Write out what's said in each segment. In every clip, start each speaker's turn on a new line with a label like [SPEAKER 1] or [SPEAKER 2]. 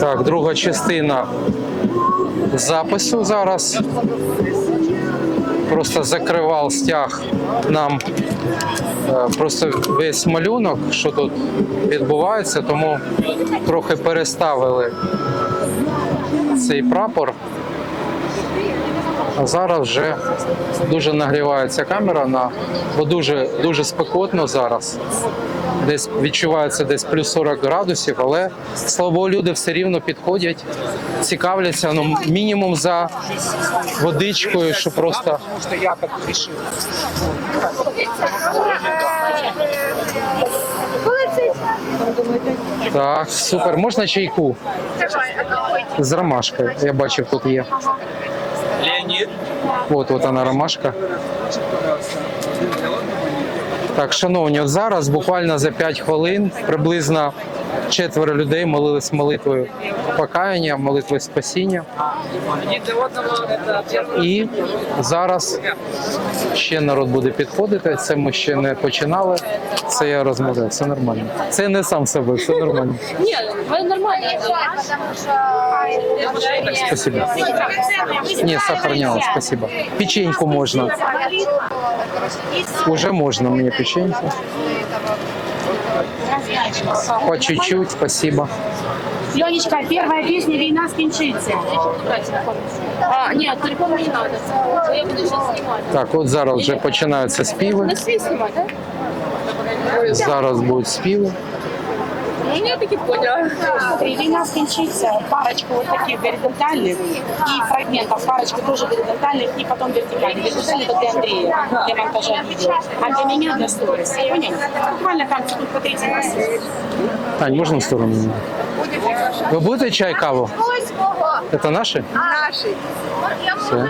[SPEAKER 1] Так, друга частина запису зараз. Просто закривав стяг нам е, просто весь малюнок, що тут відбувається, тому трохи переставили цей прапор. А зараз вже дуже нагрівається камера, на, бо дуже, дуже спекотно зараз. Десь відчувається десь плюс 40 градусів, але слава люди все рівно підходять, цікавляться ну, мінімум за водичкою, що просто
[SPEAKER 2] я так решил.
[SPEAKER 1] так, супер. Можна чайку з ромашкою. Я бачив, тут є.
[SPEAKER 2] Леонид.
[SPEAKER 1] От, от вона ромашка. Так, шановні, от зараз буквально за 5 хвилин приблизно четверо людей молились молитвою покаяння, молитвою спасіння. І зараз ще народ буде підходити. Це ми ще не починали. Це я розмовляю, все нормально. Це не сам себе, все нормально.
[SPEAKER 3] Нет, вы нормально.
[SPEAKER 1] Спасибо. Не, сохраняла, спасибо. Печеньку можно. Уже можно мне печеньку. По чуть-чуть, спасибо.
[SPEAKER 4] Ленечка, первая песня «Війна скінчиться».
[SPEAKER 3] А, нет, телефон не надо. Я буду сейчас снимать.
[SPEAKER 1] Так, от зараз вже починаються співи.
[SPEAKER 3] На свій снимать, да?
[SPEAKER 1] Зараз будуть співи.
[SPEAKER 3] Ну, я таки поняла.
[SPEAKER 4] «Війна скінчиться». Парочку вот таких горизонтальных и фрагментов. Парочку тоже горизонтальных и потом вертикальных. Вертикальный это для Андрея, для монтажа видео. А для меня для сторис. Понял? Буквально там секунд по 30 минут.
[SPEAKER 1] Тань, можно в сторону? Вы будете чай, каву? Это наши?
[SPEAKER 5] Наши.
[SPEAKER 1] Все.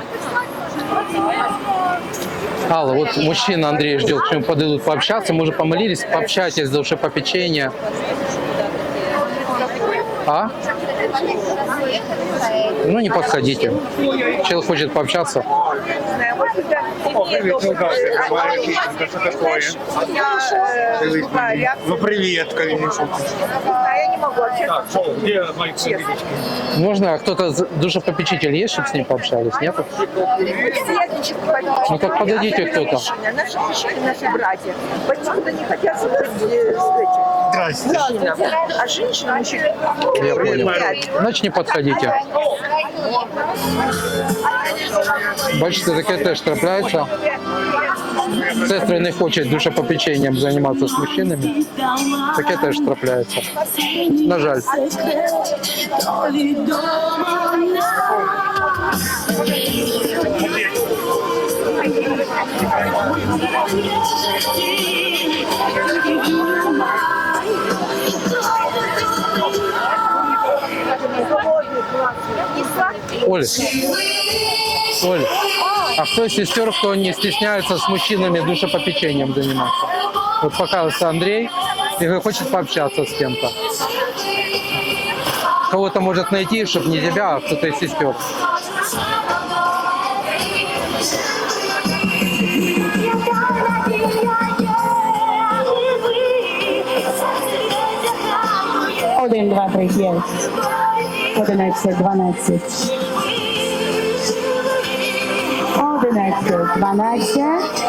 [SPEAKER 1] Алла, вот мужчина Андрей ждет, к чему подойдут пообщаться. Мы уже помолились, пообщайтесь, душе по печенье. А? Ну, не подходите. Человек хочет пообщаться.
[SPEAKER 2] Привет, ну да, моя песенка, что такое?
[SPEAKER 5] Я,
[SPEAKER 2] Ну привет, конечно.
[SPEAKER 5] Могу общаться.
[SPEAKER 2] Так, что, где мои книжечки?
[SPEAKER 1] Можно, а кто-то з- душепопечитель есть, чтобы с ним пообщались? Нет? Ну так подойдите кто-то.
[SPEAKER 5] Наши мужчины, наши братья, почему-то не хотят с этим.
[SPEAKER 2] Здрасте.
[SPEAKER 5] мужчинам. А женщины мужчины
[SPEAKER 1] Я понял.
[SPEAKER 5] хотят.
[SPEAKER 1] Значить, не підходите. Бачите, таке теж трапляється. Сестри не хочуть душепопеченням займатися з мужчинами. Таке теж трапляється. На жаль. Оль, Оль, а кто из сестер, кто не стесняется с мужчинами душепопечением заниматься? Вот показывается Андрей и хочет пообщаться с кем-то. Кого-то может найти, чтобы не тебя, а кто-то из сестер.
[SPEAKER 4] Один, два, три, п'ять. Одинадцять, дванадцять. Одинадцять, дванадцять.